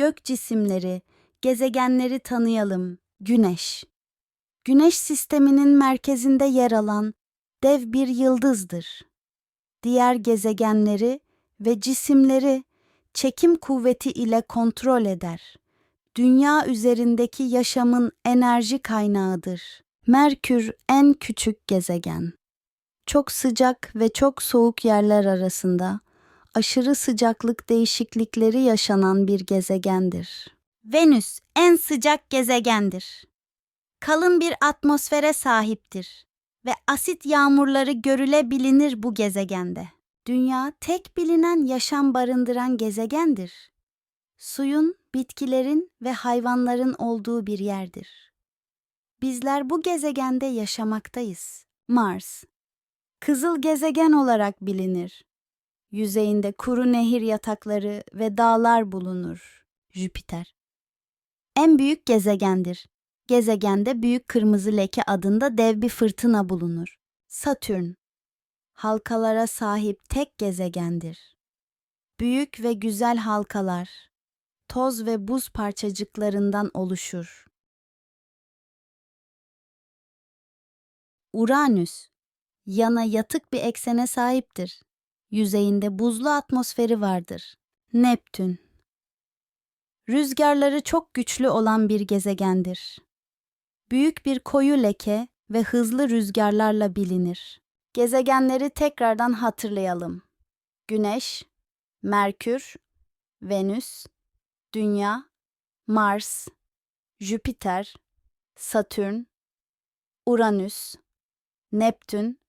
gök cisimleri, gezegenleri tanıyalım. Güneş. Güneş sisteminin merkezinde yer alan dev bir yıldızdır. Diğer gezegenleri ve cisimleri çekim kuvveti ile kontrol eder. Dünya üzerindeki yaşamın enerji kaynağıdır. Merkür en küçük gezegen. Çok sıcak ve çok soğuk yerler arasında aşırı sıcaklık değişiklikleri yaşanan bir gezegendir. Venüs en sıcak gezegendir. Kalın bir atmosfere sahiptir ve asit yağmurları görülebilinir bu gezegende. Dünya tek bilinen yaşam barındıran gezegendir. Suyun, bitkilerin ve hayvanların olduğu bir yerdir. Bizler bu gezegende yaşamaktayız. Mars Kızıl gezegen olarak bilinir. Yüzeyinde kuru nehir yatakları ve dağlar bulunur. Jüpiter. En büyük gezegendir. Gezegende büyük kırmızı leke adında dev bir fırtına bulunur. Satürn. Halkalara sahip tek gezegendir. Büyük ve güzel halkalar, toz ve buz parçacıklarından oluşur. Uranüs. Yana yatık bir eksene sahiptir. Yüzeyinde buzlu atmosferi vardır. Neptün. Rüzgarları çok güçlü olan bir gezegendir. Büyük bir koyu leke ve hızlı rüzgarlarla bilinir. Gezegenleri tekrardan hatırlayalım. Güneş, Merkür, Venüs, Dünya, Mars, Jüpiter, Satürn, Uranüs, Neptün,